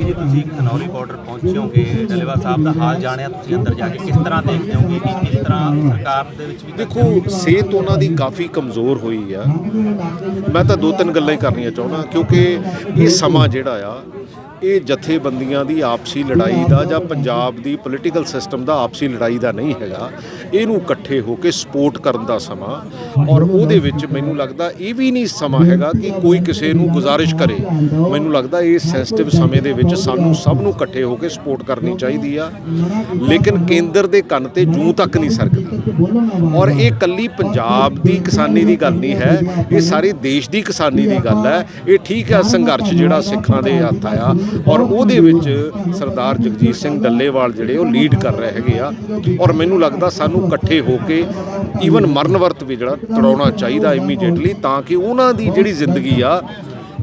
ਸਿੰਘ ਜੀ ਤੁਸੀਂ ਖਨੌਰੀ ਬਾਰਡਰ ਪਹੁੰਚੇ ਹੋਗੇ ਸਾਹਿਬ ਦਾ ਹਾਲ ਜਾਣਿਆ, ਤੁਸੀਂ ਅੰਦਰ ਜਾ ਕੇ ਕਿਸ ਤਰ੍ਹਾਂ ਦੇਖਦੇ ਹੋਗੇ ਕਿ ਕਿਸ ਤਰ੍ਹਾਂ ਸਰਕਾਰ ਦੇ ਵਿੱਚ ਵੀ ਦੇਖੋ, ਸਿਹਤ ਉਹਨਾਂ ਦੀ ਕਾਫੀ ਕਮਜ਼ੋਰ ਹੋਈ ਆ। ਮੈਂ ਤਾਂ ਦੋ ਤਿੰਨ ਗੱਲਾਂ ਹੀ ਕਰਨੀਆਂ ਚਾਹੁੰਦਾ, ਕਿਉਂਕਿ ਇਹ ਸਮਾਂ ਜਿਹੜਾ ਆ, ਇਹ ਜਥੇਬੰਦੀਆਂ ਦੀ ਆਪਸੀ ਲੜਾਈ ਦਾ ਜਾਂ ਪੰਜਾਬ ਦੀ ਪੋਲੀਟੀਕਲ ਸਿਸਟਮ ਦਾ ਆਪਸੀ ਲੜਾਈ ਦਾ ਨਹੀਂ ਹੈਗਾ। ਇਹਨੂੰ ਇਕੱਠੇ ਹੋ ਕੇ ਸਪੋਰਟ ਕਰਨ ਦਾ ਸਮਾਂ ਔਰ ਉਹਦੇ ਵਿੱਚ ਮੈਨੂੰ ਲੱਗਦਾ ਇਹ ਵੀ ਨਹੀਂ ਸਮਾਂ ਹੈਗਾ ਕਿ ਕੋਈ ਕਿਸੇ ਨੂੰ ਗੁਜ਼ਾਰਿਸ਼ ਕਰੇ। ਮੈਨੂੰ ਲੱਗਦਾ ਇਹ ਸੈਂਸਿਟਿਵ ਸਮੇਂ ਦੇ ਵਿੱਚ ਸਾਨੂੰ ਸਭ ਨੂੰ ਇਕੱਠੇ ਹੋ ਕੇ ਸਪੋਰਟ ਕਰਨੀ ਚਾਹੀਦੀ ਆ। ਲੇਕਿਨ ਕੇਂਦਰ ਦੇ ਕੰਨ ਤੇ ਜੂੰ ਤੱਕ ਨਹੀਂ ਸਰਕਦੀ। ਔਰ ਇਹ ਕੱਲੀ ਪੰਜਾਬ ਦੀ ਕਿਸਾਨੀ ਦੀ ਗੱਲ ਨਹੀਂ ਹੈ, ਇਹ ਸਾਰੇ ਦੇਸ਼ ਦੀ ਕਿਸਾਨੀ ਦੀ ਗੱਲ ਹੈ। ਇਹ ਠੀਕ ਹੈ ਸੰਘਰਸ਼ ਜਿਹੜਾ ਸਿੱਖਾਂ ਦੇ ਹੱਥ ਆਇਆ ਔਰ ਉਹਦੇ ਵਿੱਚ ਸਰਦਾਰ ਜਗਜੀਤ ਸਿੰਘ ਡੱਲੇਵਾਲ ਜਿਹੜੇ ਉਹ ਲੀਡ ਕਰ ਰਹੇ ਹੈਗੇ ਆ। ਔਰ ਮੈਨੂੰ ਲੱਗਦਾ ਸਾਨੂੰ ਇਕੱਠੇ ਹੋ ਕੇ ਈਵਨ ਮਰਨ ਵਰਤ ਵੀ ਜਿਹੜਾ ਤੜਾਉਣਾ ਚਾਹੀਦਾ ਇਮੀਡੀਏਟਲੀ ਤਾਂ ਕਿ ਉਹਨਾਂ ਦੀ ਜਿਹੜੀ ਜ਼ਿੰਦਗੀ ਆ,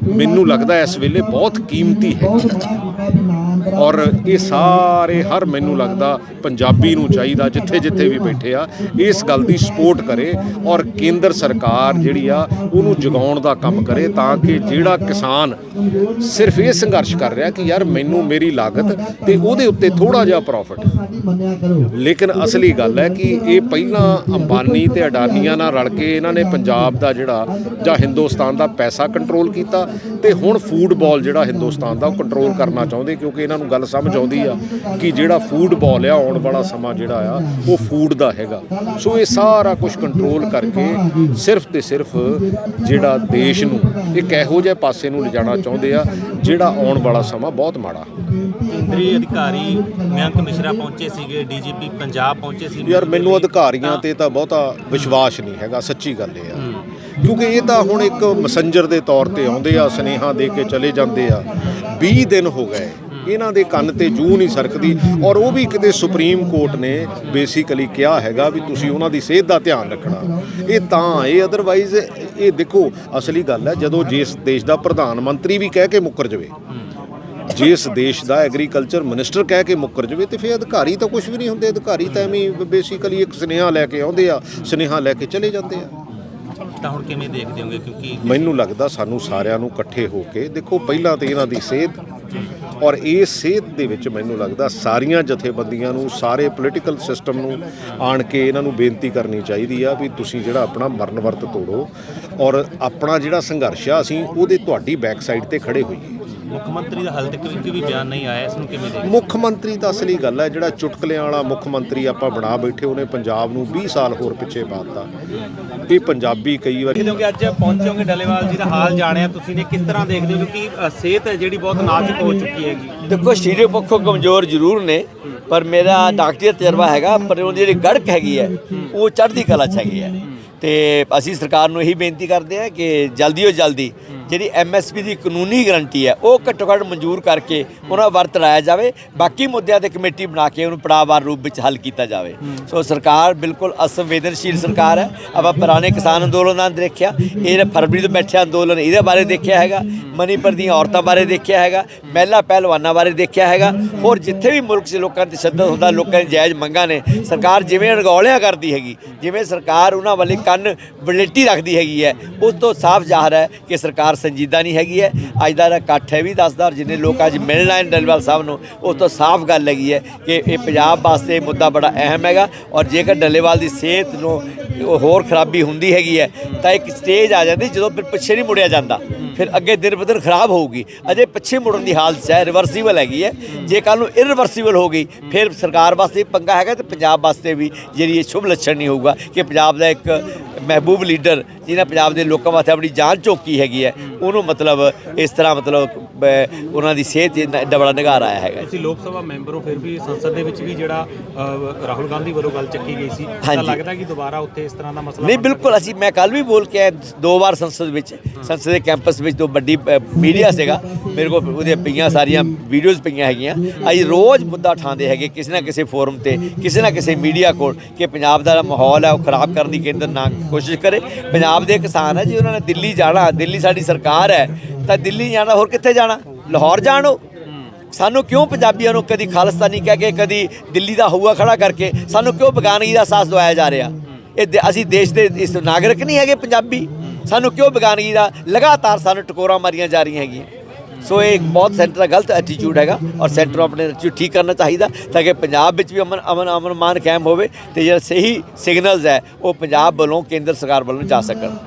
ਮੈਨੂੰ ਲੱਗਦਾ ਇਸ ਵੇਲੇ ਬਹੁਤ ਕੀਮਤੀ ਹੈ ਔਰ ਇਹ ਸਾਰੇ ਹਰ ਮੈਨੂੰ ਲੱਗਦਾ ਪੰਜਾਬੀ ਨੂੰ ਚਾਹੀਦਾ ਜਿੱਥੇ ਜਿੱਥੇ ਵੀ ਬੈਠੇ ਆ, ਇਸ ਗੱਲ ਦੀ ਸਪੋਰਟ ਕਰੇ ਔਰ ਕੇਂਦਰ ਸਰਕਾਰ ਜਿਹੜੀ ਆ, ਉਹਨੂੰ ਜਗਾਉਣ ਦਾ ਕੰਮ ਕਰੇ ਤਾਂ ਕਿ ਜਿਹੜਾ ਕਿਸਾਨ ਸਿਰਫ ਇਹ ਸੰਘਰਸ਼ ਕਰ ਰਿਹਾ ਕਿ ਯਾਰ ਮੈਨੂੰ ਮੇਰੀ ਲਾਗਤ ਤੇ ਉਹਦੇ ਉੱਤੇ ਥੋੜਾ ਜਿਹਾ ਪ੍ਰੋਫਿਟ ਲੇਕਿਨ ਅਸਲੀ ਗੱਲ ਹੈ ਕਿ ਇਹ ਪਹਿਲਾਂ ਅੰਬਾਨੀ ਤੇ ਅਡਾਨੀਆਂ ਨਾਲ ਰਲ ਕੇ ਇਹਨਾਂ ਨੇ ਪੰਜਾਬ ਦਾ ਜਿਹੜਾ ਜਾਂ ਹਿੰਦੁਸਤਾਨ ਦਾ ਪੈਸਾ ਕੰਟਰੋਲ ਕੀਤਾ ਤੇ ਹੁਣ ਫੂਡਬਾਲ ਜਿਹੜਾ ਹਿੰਦੁਸਤਾਨ ਦਾ ਉਹ ਕੰਟਰੋਲ ਕਰਨਾ ਚਾਹੁੰਦੇ ਕਿਉਂਕਿ ਇਹਨਾਂ ਨੂੰ ਗੱਲ ਸਮਝ ਆਉਂਦੀ ਆ ਕਿ ਜਿਹੜਾ ਫੂਡਬਾਲ ਆ ਆਉਣ ਵਾਲਾ ਸਮਾਂ ਜਿਹੜਾ ਆ ਉਹ ਫੂਡ ਦਾ ਹੈਗਾ। ਸੋ ਇਹ ਸਾਰਾ ਕੁਝ ਕੰਟਰੋਲ ਕਰਕੇ ਸਿਰਫ ਤੇ ਸਿਰਫ ਜਿਹੜਾ ਦੇਸ਼ ਨੂੰ ਇੱਕ ਇਹੋ ਜਿਹੇ ਪਾਸੇ ਨੂੰ ਲਿਜਾਣਾ ਚਾਹੁੰਦੇ ਆ ਜਿਹੜਾ ਆਉਣ ਵਾਲਾ ਸਮਾਂ ਬਹੁਤ ਮਾੜਾ। ਕੇਂਦਰੀ ਅਧਿਕਾਰੀ ਮਯੰਕ ਮਿਸ਼ਰਾ ਪਹੁੰਚੇ ਸੀਗੇ ਡੀਜੀਪੀ ਪੰਜਾਬ ਪਹੁੰਚੇ ਸੀ। ਯਾਰ ਮੈਨੂੰ ਅਧਿਕਾਰੀਆਂ ਤੇ ਤਾਂ ਬਹੁਤਾ ਵਿਸ਼ਵਾਸ ਨਹੀਂ ਹੈਗਾ ਸੱਚੀ ਗੱਲ ਇਹ ਆ। ਕਿਉਂਕਿ ਇਹ ਤਾਂ ਹੁਣ ਇੱਕ ਮੈਸੇਂਜਰ ਦੇ ਤੌਰ ਤੇ ਆਉਂਦੇ ਆ ਸਨੇਹਾ ਦੇ ਕੇ ਚਲੇ ਜਾਂਦੇ ਆ। 20 ਦਿਨ ਹੋ ਗਏ। ਇਹਨਾਂ ਦੇ ਕੰਨ ਤੇ ਜੂ ਨਹੀਂ ਸਰਕਦੀ। ਔਰ ਉਹ ਵੀ ਕਿਤੇ ਸੁਪਰੀਮ ਕੋਰਟ ਨੇ ਬੇਸਿਕਲੀ ਕਿਹਾ ਹੈਗਾ ਵੀ ਤੁਸੀਂ ਉਹਨਾਂ ਦੀ ਸਿਹਤ ਦਾ ਧਿਆਨ ਰੱਖਣਾ। ਇਹ ਤਾਂ ਇਹ ਅਦਰਵਾਈਜ਼ ਇਹ ਦੇਖੋ ਅਸਲੀ ਗੱਲ ਹੈ ਜਦੋਂ ਜਿਸ ਦੇਸ਼ ਦਾ ਪ੍ਰਧਾਨ ਮੰਤਰੀ ਵੀ ਕਹਿ ਕੇ ਮੁੱਕਰ ਜਾਵੇ ਜਿਸ ਦੇਸ਼ ਦਾ ਐਗਰੀਕਲਚਰ ਮਿਨਿਸਟਰ ਕਹਿ ਕੇ ਮੁੱਕਰ ਜਾਵੇ ਤੇ ਫਿਰ ਅਧਿਕਾਰੀ ਤਾਂ ਕੁਝ ਵੀ ਨਹੀਂ ਹੁੰਦੇ। ਅਧਿਕਾਰੀ ਤਾਂ ਐਵੇਂ ਬੇਸਿਕਲੀ ਇੱਕ ਸੁਨੇਹਾ ਲੈ ਕੇ ਆਉਂਦੇ ਆ ਸੁਨੇਹਾ ਲੈ ਕੇ ਚਲੇ ਜਾਂਦੇ ਆ। ਤਾਂ ਹੁਣ ਕਿਵੇਂ ਦੇਖਦੇ ਹੋਗੇ? ਕਿਉਂਕਿ ਮੈਨੂੰ ਲੱਗਦਾ ਸਾਨੂੰ ਸਾਰਿਆਂ ਨੂੰ ਇਕੱਠੇ ਹੋ ਕੇ ਦੇਖੋ ਪਹਿਲਾਂ ਤੇ ਇਹਨਾਂ ਦੀ ਸਿਹਤ ਔਰ ਇਹ ਸਿਹਤ ਦੇ ਵਿੱਚ ਮੈਨੂੰ ਲੱਗਦਾ ਸਾਰੀਆਂ ਜਥੇਬੰਦੀਆਂ ਨੂੰ, ਸਾਰੇ ਪੋਲੀਟੀਕਲ ਸਿਸਟਮ ਨੂੰ ਆਣ ਕੇ ਇਹਨਾਂ ਨੂੰ ਬੇਨਤੀ ਕਰਨੀ ਚਾਹੀਦੀ ਆ ਵੀ ਤੁਸੀਂ ਜਿਹੜਾ ਆਪਣਾ ਮਰਨ ਵਰਤ ਤੋੜੋ ਔਰ ਆਪਣਾ ਜਿਹੜਾ ਸੰਘਰਸ਼ ਆ, ਅਸੀਂ ਉਹਦੇ ਤੁਹਾਡੀ ਬੈਕ ਸਾਈਡ ਤੇ ਖੜੇ ਹੋਈਏ। ਮੁੱਖ ਮੰਤਰੀ ਦਾ ਹਾਲ ਤੱਕ ਵੀ ਬਿਆਨ ਨਹੀਂ ਆਇਆ ਇਸ ਨੂੰ ਕਿਵੇਂ ਦੇਖਦੇ? ਮੁੱਖ ਮੰਤਰੀ ਤਾਂ ਅਸਲੀ ਗੱਲ ਹੈ ਜਿਹੜਾ ਚੁਟਕਲਿਆਂ ਵਾਲਾ ਮੁੱਖ ਮੰਤਰੀ ਆਪਾਂ ਬਣਾ ਬੈਠੇ ਉਹਨੇ ਪੰਜਾਬ ਨੂੰ 20 ਸਾਲ ਹੋਰ ਪਿੱਛੇ ਪਾਤਾ। ਇਹ ਪੰਜਾਬੀ ਕਈ ਵਾਰੀ ਕਿਉਂਕਿ ਅੱਜ ਪਹੁੰਚੋਗੇ ਡੱਲੇਵਾਲ ਜੀ ਦਾ ਹਾਲ ਜਾਣਿਆ ਤੁਸੀਂ ਨੇ ਕਿਸ ਤਰ੍ਹਾਂ ਦੇਖਦੇ ਹੋ? ਕਿਉਂਕਿ ਅ, ਸਿਹਤ ਹੈ ਜਿਹੜੀ ਬਹੁਤ ਨਾਜ਼ੁਕ ਹੋ ਚੁੱਕੀ ਹੈਗੀ। ਦੇਖੋ ਸਰੀਰਕ ਪੱਖੋਂ ਕਮਜ਼ੋਰ ਜ਼ਰੂਰ ਨੇ ਪਰ ਮੇਰਾ ਡਾਕਟਰੀ ਤਜਰਬਾ ਹੈਗਾ ਪਰ ਉਹਦੀ ਜਿਹੜੀ ਗੜਕ ਹੈਗੀ ਹੈ ਉਹ ਚੜ੍ਹਦੀ ਕਲਾ ਚ ਹੈਗੀ ਹੈ। ਤੇ ਅਸੀਂ ਸਰਕਾਰ ਨੂੰ ਇਹੀ ਬੇਨਤੀ ਕਰਦੇ ਹਾਂ ਕਿ ਜਲਦੀ ਤੋਂ ਜਲਦੀ ਜਿਹੜੀ ਐਮਐਸਪੀ ਦੀ ਕਾਨੂੰਨੀ ਗਰੰਟੀ ਹੈ ਉਹ ਘੱਟੋ ਘੱਟ ਮਨਜ਼ੂਰ ਕਰਕੇ ਉਹਨਾਂ ਵਰਤ ਲਾਇਆ ਜਾਵੇ। ਬਾਕੀ ਮੁੱਦਿਆਂ ਤੇ ਕਮੇਟੀ ਬਣਾ ਕੇ ਉਹਨੂੰ ਪੜਾਅਵਾਰ ਰੂਪ ਵਿੱਚ ਹੱਲ ਕੀਤਾ ਜਾਵੇ। ਸੋ ਸਰਕਾਰ ਬਿਲਕੁਲ ਅਸੰਵੇਦਨਸ਼ੀਲ ਸਰਕਾਰ ਹੈ। ਆਪਾਂ ਪੁਰਾਣੇ ਕਿਸਾਨ ਅੰਦੋਲਨਾਂ ਦੇ ਦੇਖਿਆ ਇਹ ਫਰਵਰੀ ਤੋਂ ਬੈਠਿਆ ਅੰਦੋਲਨ ਇਹਦੇ ਬਾਰੇ ਦੇਖਿਆ ਹੈਗਾ। ਮਨੀਪੁਰ ਦੀਆਂ ਔਰਤਾਂ ਬਾਰੇ ਦੇਖਿਆ ਹੈਗਾ ਮਹਿਲਾ ਪਹਿਲਵਾਨਾਂ ਬਾਰੇ ਦੇਖਿਆ ਹੈਗਾ। ਹੋਰ ਜਿੱਥੇ ਵੀ ਮੁਲਕ 'ਚ ਲੋਕਾਂ ਤੇ ਤਸ਼ੱਦਦ ਹੁੰਦਾ ਲੋਕਾਂ ਦੀ ਜਾਇਜ਼ ਮੰਗਾਂ ਨੇ ਸਰਕਾਰ ਜਿਵੇਂ ਅਣਗੌਲਿਆਂ ਕਰਦੀ ਹੈਗੀ ਜਿਵੇਂ ਸਰਕਾਰ ਉਹਨਾਂ ਵੱਲ ਕੰਨ ਬਲੇਟੀ ਰੱਖਦੀ ਹੈਗੀ ਹੈ ਉਸ ਤੋਂ ਸਾਫ਼ ਜ਼ਾਹਰ ਹੈ ਕਿ ਸਰਕਾਰ ਸੰਜੀਦਾ ਨਹੀਂ ਹੈਗੀ ਹੈ। ਅੱਜ ਦਾ ਇਕੱਠ ਹੈ ਵੀ ਦੱਸਦਾ ਜਿੰਨੇ ਲੋਕ ਅੱਜ ਮਿਲਣਾ ਆਏ ਡੱਲੇਵਾਲ ਸਾਹਿਬ ਨੂੰ ਉਸ ਤੋਂ ਸਾਫ਼ ਗੱਲ ਹੈਗੀ ਹੈ ਕਿ ਇਹ ਪੰਜਾਬ ਵਾਸਤੇ ਮੁੱਦਾ ਬੜਾ ਅਹਿਮ ਹੈਗਾ ਔਰ ਜੇਕਰ ਡੱਲੇਵਾਲ ਦੀ ਸਿਹਤ ਨੂੰ ਉਹ ਹੋਰ ਖਰਾਬੀ ਹੁੰਦੀ ਹੈਗੀ ਹੈ, ਤਾਂ ਇੱਕ ਸਟੇਜ ਆ ਜਾਂਦੀ ਜਦੋਂ ਫਿਰ ਪਿੱਛੇ ਨਹੀਂ ਮੁੜਿਆ ਜਾਂਦਾ। ਫਿਰ ਅੱਗੇ ਦਿਨ ਬ ਦਿਨ ਖਰਾਬ ਹੋਊਗੀ। ਅਜੇ ਪਿੱਛੇ ਮੁੜਨ ਦੀ ਹਾਲਤ ਹੈ ਰਿਵਰਸੀਬਲ ਹੈਗੀ ਹੈ। ਜੇ ਕੱਲ ਨੂੰ ਇਰਰਿਵਰਸੀਬਲ ਹੋ ਗਈ, ਫਿਰ ਸਰਕਾਰ ਵਾਸਤੇ ਪੰਗਾ ਹੈਗਾ ਤੇ ਪੰਜਾਬ ਵਾਸਤੇ ਵੀ ਜਿਹੜੀ ਇਹ ਸ਼ੁਭ ਲੱਛਣ ਨਹੀਂ ਹੋਊਗਾ ਕਿ ਪੰਜਾਬ ਦਾ ਇੱਕ ਮਹਿਬੂਬ ਲੀਡਰ ਜਿਹਨੇ ਪੰਜਾਬ ਦੇ ਲੋਕਾਂ ਵਾਸਤੇ ਆਪਣੀ ਜਾਨ ਝੋਕੀ ਹੈਗੀ ਹੈ ਉਹਨੂੰ ਮਤਲਬ ਇਸ ਤਰ੍ਹਾਂ ਮਤਲਬ ਉਹਨਾਂ ਦੀ ਸਿਹਤ ਇੰਨਾ ਐਡਾ ਬੜਾ ਨਿਗਾਰ ਆਇਆ ਹੈਗਾ। ਤੁਸੀਂ ਲੋਕ ਸਭਾ ਮੈਂਬਰ ਹੋ ਫਿਰ ਵੀ ਸੰਸਦ ਦੇ ਵਿੱਚ ਵੀ ਜਿਹੜਾ ਰਾਹੁਲ ਗਾਂਧੀ ਵੱਲੋਂ ਗੱਲ ਚੱਕੀ ਗਈ ਸੀ ਤਾਂ। ਲੱਗਦਾ ਕਿ ਦੁਬਾਰਾ ਉੱਥੇ ਇਸ ਤਰ੍ਹਾਂ ਦਾ ਮਸਲਾ ਨਹੀਂ ਬਿਲਕੁਲ ਅਸੀਂ ਮੈਂ ਕੱਲ ਵੀ ਬੋਲ ਕੇ ਆਇਆ ਦੋ ਵਾਰ ਸੰਸਦ ਵਿੱਚ ਸੰਸਦ ਦੇ ਕੈਂਪਸ ਵਿੱਚ ਦੋ ਵੱਡੀ ਮੀਡੀਆ ਸੀਗਾ ਮੇਰੇ ਕੋਲ ਉਹਦੇ ਪਈਆਂ ਸਾਰੀਆਂ ਵੀਡੀਓਜ਼ ਪਈਆਂ ਹੈਗੀਆਂ। ਅਸੀਂ ਰੋਜ਼ ਮੁੱਦਾ ਉਠਾਉਂਦੇ ਹੈਗੇ ਕਿਸੇ ਨਾ ਕਿਸੇ ਫੋਰਮ ਤੇ ਕਿਸੇ ਨਾ ਕਿਸੇ ਮੀਡੀਆ ਕੋਲ ਕਿ ਪੰਜਾਬ ਦਾ ਮਾਹੌਲ ਹੈ ਉਹ ਖਰਾਬ ਕਰਨ ਦੀ ਕੇਂਦਰ ਨਾ ਕੋਸ਼ਿਸ਼ ਕਰੇ ਪੰਜਾਬ ਦੇ ਕਿਸਾਨ ਹੈ ਜੀ, ਉਹਨਾਂ ਨੇ ਦਿੱਲੀ ਜਾਣਾ, ਦਿੱਲੀ ਸਾਡੀ ਸਰਕਾਰ ਹੈ, ਤਾਂ ਦਿੱਲੀ ਜਾਣਾ, ਹੋਰ ਕਿੱਥੇ ਜਾਣਾ? ਲਾਹੌਰ ਜਾਣੋ। ਸਾਨੂੰ ਕਿਉਂ ਪੰਜਾਬੀਆਂ ਨੂੰ ਕਦੀ ਖਾਲਿਸਤਾਨੀ ਕਹਿ ਕੇ, ਕਦੀ ਦਿੱਲੀ ਦਾ ਹਊਆ ਖੜਾ ਕਰਕੇ, ਸਾਨੂੰ ਕਿਉਂ ਬਗਾਨਗੀ ਦਾ ਅਹਿਸਾਸ ਦਵਾਇਆ ਜਾ ਰਿਹਾ? ਇਹ ਦੇ- ਅਸੀਂ ਦੇਸ਼ ਦੇ ਇਸ ਨਾਗਰਿਕ ਨਹੀਂ ਹੈਗੇ ਪੰਜਾਬੀ। ਸਾਨੂੰ ਕਿਉਂ ਬਗਾਨਗੀ ਦਾ ਲਗਾਤਾਰ ਸਾਨੂੰ ਟਕੋਰਾਂ ਮਾਰੀਆਂ ਜਾ ਰਹੀਆਂ ਹੈਗੀਆਂ? ਸੋ ਇਹ ਇੱਕ ਬਹੁਤ ਸੈਂਟਰ ਦਾ ਗਲਤ ਐਟੀਟਿਊਡ ਹੈਗਾ ਔਰ ਸੈਂਟਰ ਨੂੰ ਆਪਣੇ ਐਟੀਟਿਊਡ ਠੀਕ ਕਰਨਾ ਚਾਹੀਦਾ ਤਾਂ ਕਿ ਪੰਜਾਬ ਵਿੱਚ ਵੀ ਅਮਨ ਅਮਨ ਅਮਨ ਮਾਨ ਕਾਇਮ ਹੋਵੇ ਤੇ ਜਿਹੜਾ ਸਹੀ ਸਿਗਨਲਸ ਹੈ, ਉਹ ਪੰਜਾਬ ਵੱਲੋਂ ਕੇਂਦਰ ਸਰਕਾਰ ਵੱਲੋਂ ਜਾ ਸਕਣ।